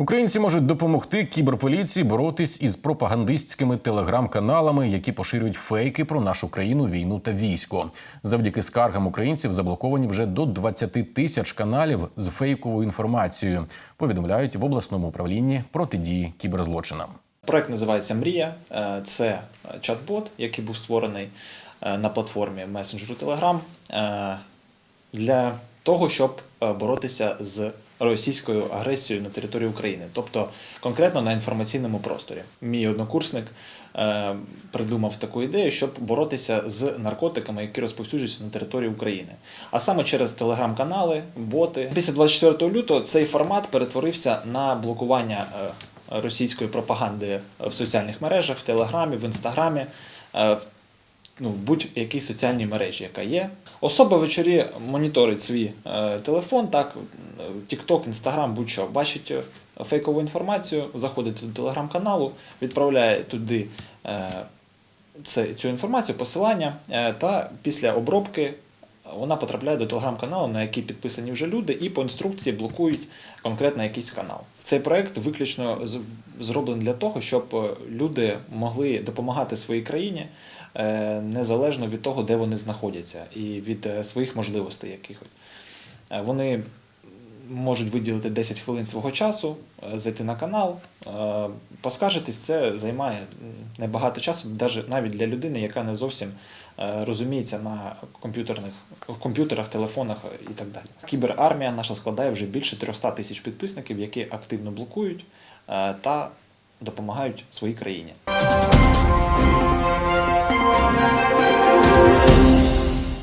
Українці можуть допомогти кіберполіції боротись із пропагандистськими телеграм-каналами, які поширюють фейки про нашу країну, війну та військо. Завдяки скаргам українців заблоковані вже до 20 тисяч каналів з фейковою інформацією. Повідомляють в обласному управлінні протидії кіберзлочинам. Проект називається Мрія. Е, Це чат-бот, який був створений е, на платформі месенджеру Telegram е, для того, щоб боротися з російською агресією на території України, тобто конкретно на інформаційному просторі. Мій однокурсник е, придумав таку ідею, щоб боротися з наркотиками, які розповсюджуються на території України. А саме через телеграм-канали, боти. Після 24 лютого цей формат перетворився на блокування е, російської пропаганди в соціальних мережах, в Телеграмі, в Інстаграмі, е, в ну, будь-якій соціальній мережі, яка є. Особа ввечері моніторить свій е, телефон, так, TikTok, Instagram, будь-що, бачить е, фейкову інформацію, заходить до телеграм-каналу, відправляє туди е, цю інформацію, посилання, та після обробки вона потрапляє до телеграм-каналу, на який підписані вже люди, і по інструкції блокують конкретно якийсь канал. Цей проект виключно зроблений для того, щоб е, люди могли допомагати своїй країні е, незалежно від того, де вони знаходяться, і від е, своїх можливостей якихось. Вони можуть виділити 10 хвилин свого часу, е, зайти на канал, е, поскаржитись, це займає небагато часу, навіть- для людини, яка не зовсім е, розуміється на комп'ютерних комп'ютерах, телефонах і так далі. Кіберармія наша складає вже більше 300 тисяч підписників, які активно блокують та допомагають своїй країні.